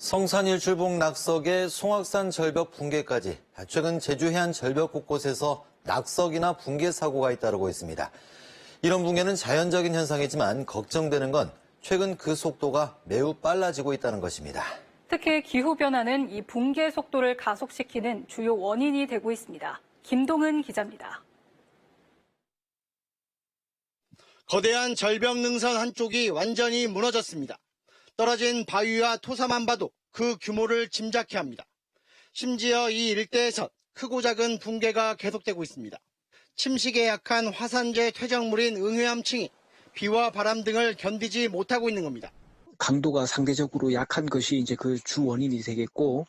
성산일 출봉 낙석에 송악산 절벽 붕괴까지 최근 제주 해안 절벽 곳곳에서 낙석이나 붕괴 사고가 잇따르고 있습니다. 이런 붕괴는 자연적인 현상이지만 걱정되는 건 최근 그 속도가 매우 빨라지고 있다는 것입니다. 특히 기후변화는 이 붕괴 속도를 가속시키는 주요 원인이 되고 있습니다. 김동은 기자입니다. 거대한 절벽 능선 한쪽이 완전히 무너졌습니다. 떨어진 바위와 토사만 봐도 그 규모를 짐작케 합니다. 심지어 이 일대에선 크고 작은 붕괴가 계속되고 있습니다. 침식에 약한 화산재 퇴적물인 응회암층이 비와 바람 등을 견디지 못하고 있는 겁니다. 강도가 상대적으로 약한 것이 이제 그 주 원인이 되겠고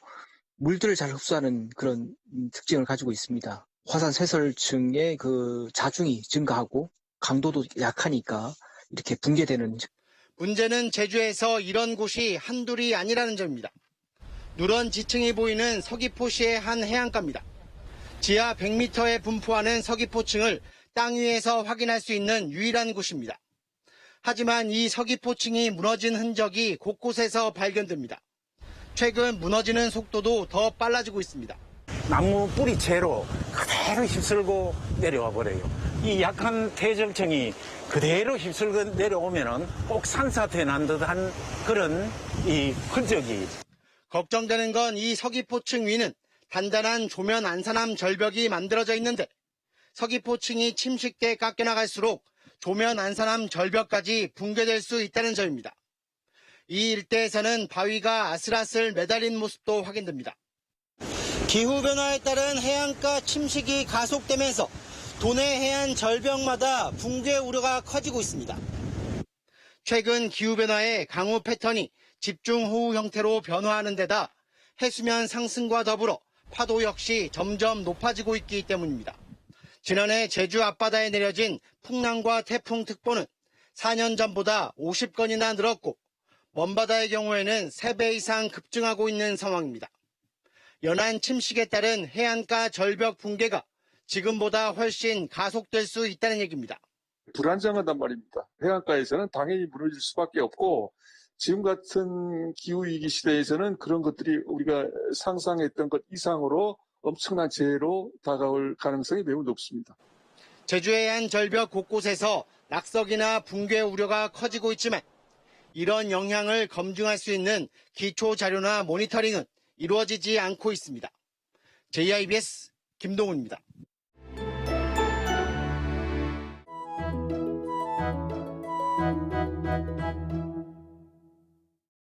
물들을 잘 흡수하는 그런 음, 특징을 가지고 있습니다. 화산 쇄설층의 그 자중이 증가하고 강도도 약하니까 이렇게 붕괴되는 문제는 제주에서 이런 곳이 한둘이 아니라는 점입니다. 누런 지층이 보이는 서귀포시의 한 해안가입니다. 지하 100m에 분포하는 서귀포층을 땅 위에서 확인할 수 있는 유일한 곳입니다. 하지만 이 서귀포층이 무너진 흔적이 곳곳에서 발견됩니다. 최근 무너지는 속도도 더 빨라지고 있습니다. 나무 뿌리 채로 그대로 휩쓸고 내려와 버려요. 이 약한 퇴적층이 그대로 휩쓸고 내려오면은 꼭 산사태 난 듯한 그런 이 흔적이 걱정되는 건 이 서귀포층 위는 단단한 조면 안산암 절벽이 만들어져 있는데 서귀포층이 침식돼 깎여 나갈수록 조면 안산암 절벽까지 붕괴될 수 있다는 점입니다. 이 일대에서는 바위가 아슬아슬 매달린 모습도 확인됩니다. 기후변화에 따른 해안가 침식이 가속되면서 도내 해안 절벽마다 붕괴 우려가 커지고 있습니다. 최근 기후변화의 강우 패턴이 집중호우 형태로 변화하는 데다 해수면 상승과 더불어 파도 역시 점점 높아지고 있기 때문입니다. 지난해 제주 앞바다에 내려진 풍랑과 태풍 특보는 4년 전보다 50건이나 늘었고 먼바다의 경우에는 3배 이상 급증하고 있는 상황입니다. 연안 침식에 따른 해안가 절벽 붕괴가 지금보다 훨씬 가속될 수 있다는 얘기입니다. 불안정하단 말입니다. 해안가에서는 당연히 무너질 수밖에 없고 지금 같은 기후위기 시대에서는 그런 것들이 우리가 상상했던 것 이상으로 엄청난 재해로 다가올 가능성이 매우 높습니다. 제주의 한 절벽 곳곳에서 낙석이나 붕괴 우려가 커지고 있지만 이런 영향을 검증할 수 있는 기초 자료나 모니터링은 이루어지지 않고 있습니다. JIBS 김동훈입니다. thank you